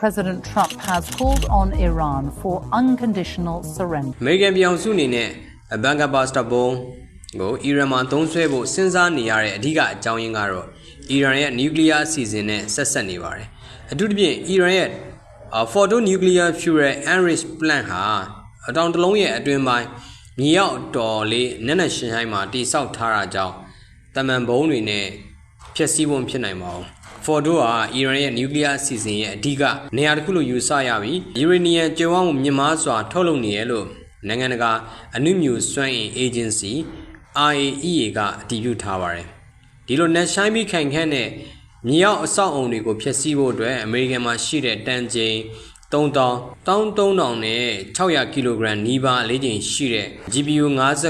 President Trump has called on Iran for unconditional surrender. အမေရိကန်ပြည်အောင်စုအနေနဲ့ဘန်ကာဘာစတာဘုံကိုအီရန်မှာသုံးစွဲဖို့စဉ်းစားနေရတဲ့အဓိကအကြောင်းရင်းကတော့အီရန်ရဲ့နျူကလ িয়ার အစီအစဉ်နဲ့ဆက်ဆက်နေပါတယ်။အထူးသဖြင့်အီရန်ရဲ့ Fordo Nuclear Fuel Enriched Plant ဟာအတောင်တစ်လုံးရဲ့အတွင်းပိုင်းမြေရောက်တော်လေးနက်နက်ရှင်းဟိုင်းမှာတိစောက်ထားတာကြောင့်တမန်ဘုံတွေနဲ့ဖျက်ဆီးဖို့ဖြစ်နိုင်ပါဘူး။ Fordo ဟာအီရန်ရဲ့နျူကလ িয়ার အစီအစဉ်ရဲ့အဓိကနေရာတစ်ခုလို့ယူဆရပြီးယူရေနီယံကျွမ်းမှုမြင့်မားစွာထုတ်လုပ်နေရလို့နိုင်ငံတကာအနုမြူစွမ်းအင် agency IAEA ကအတည်ပြုထားပါတယ်။ဒီလိုနက်ရှိုင်းပြီးခိုင်ခန့်တဲ့မြေရောက်အဆောက်အုံတွေကိုဖျက်ဆီးဖို့အတွက်အမေရိကန်မှာရှိတဲ့တန်ချိန် 3000 13000နဲ့600ကီလိုဂရမ်နီးပါးအလေးချိန်ရှိတဲ့ GPU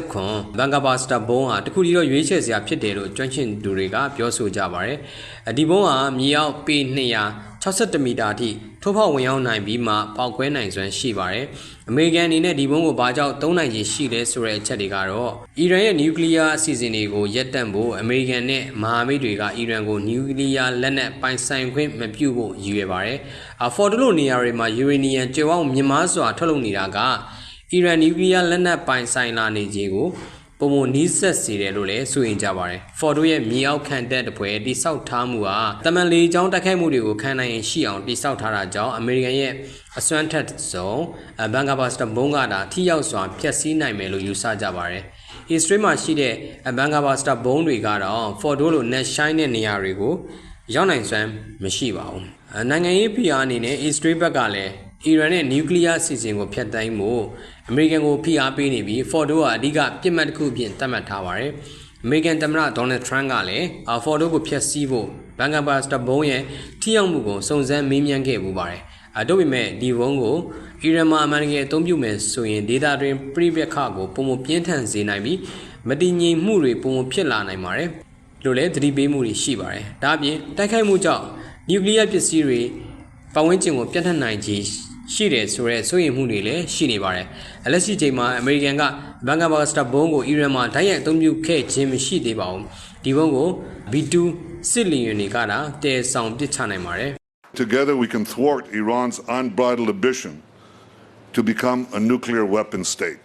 50ဘန်ကာဘာစတာဘုံးဟာတခုတည်းတော့ရွေးချယ်စရာဖြစ်တယ်လို့ကျွမ်းကျင်သူတွေကပြောဆိုကြပါတယ်။အဒီဘုံးဟာမြေရောက်ပေ200 61မီတာအထိထိုးဖောက်ဝင်ရောက်နိုင်ပြီးမှပေါက်ကွဲနိုင်စွမ်းရှိပါတယ်။အမေရိကန်အနေနဲ့ဒီဘုံကိုဘာကြောင့်သုံးနိုင်ခြေရှိလဲဆိုတဲ့အချက်တွေကတော့အီရန်ရဲ့နျူကလ িয়ার အစီအစဉ်တွေကိုရပ်တန့်ဖို့အမေရိကန်နဲ့မဟာမိတ်တွေကအီရန်ကိုနျူကလ িয়ার လက်နက်ပိုင်ဆိုင်ခွင့်မပြုဖို့ရည်ရွယ်ပါတယ်။အဖော်ဒလိုနေရာတွေမှာယူရေနီယံကျွမ်းမြင့်မားစွာထုတ်လုပ်နေတာကအီရန်နျူကလ িয়ার လက်နက်ပိုင်ဆိုင်လာနေခြင်းကို ပုံမနီးဆက်စေတယ်လို့လည်းဆိုရင်ကြပါတယ်။ Ford ရဲ့မြေအောက်ခံတက်တပွဲတိစောက်ထားမှုဟာတမန်လေကြောင်းတိုက်ခိုက်မှုတွေကိုခံနိုင်ရင်ရှိအောင်တိစောက်ထားတာကြောင့်အမေရိကန်ရဲ့အစွမ်းထက်ဆုံးဘန်ကာဘာစတဘုံကတာထိရောက်စွာဖျက်ဆီးနိုင်မယ်လို့ယူဆကြပါတယ်။ Israel မှာရှိတဲ့ဘန်ကာဘာစတဘုံတွေကတော့ Ford လို net shine တဲ့နေရာတွေကိုရောက်နိုင်စွမ်းမရှိပါဘူး။နိုင်ငံရေးဖိအားအနေနဲ့ Israel ဘက်ကလည်း အီရန်ရဲ့နျူကလ িয়ার စီစဉ်ကိုဖျက်သိမ်းဖို့အမေရိကန်ကိုဖိအားပေးနေပြီး Ford ကအဓိကပြစ်မှတ်တစ်ခုအဖြစ်သတ်မှတ်ထားပါတယ်။အမေရိကန်သမ္မတဒေါ်နယ်ထရန့်ကလည်း Ford ကိုဖျက်ဆီးဖို့ဘန်ကာဘာစတာဘုံရဲ့ထိရောက်မှုကိုစုံစမ်းမေးမြန်းခဲ့ပူပါတယ်။အတို့ပေမဲ့ဒီဘုံကိုအီရန်မှာအမှန်တကယ်အသုံးပြုမယ်ဆိုရင်ဒေတာတွင်ပြိပခကိုပုံမပြင်းထန်စေနိုင်ပြီးမတည်ငြိမ်မှုတွေပုံမဖြစ်လာနိုင်ပါတယ်။လို့လည်းသတိပေးမှုတွေရှိပါတယ်။ဒါအပြင်တိုက်ခိုက်မှုကြောင့်နျူကလ িয়ার ပစ္စည်းတွေပတ်ဝန်းကျင်ကိုပြန့်နှံ့နိုင်ခြေ ရှိတယ်ဆိုတဲ့စိုးရိမ်မှုတွေလည်းရှိနေပါတယ်။အလက်ရှိချိန်မှာအမေရိကန်ကဘန်ကာဘာစတာဘုံကိုအီရန်မှာဓာတ်ရိုက်အသုံးပြုခဲ့ခြင်းမရှိသေးပါဘူး။ဒီဘုံကို B2 စစ်လီယွန်တွေကတာတည်ဆောင်ပစ်ချနိုင်ပါတယ်။ Together, we can thwart Iran's unbridled ambition to become a nuclear weapon state.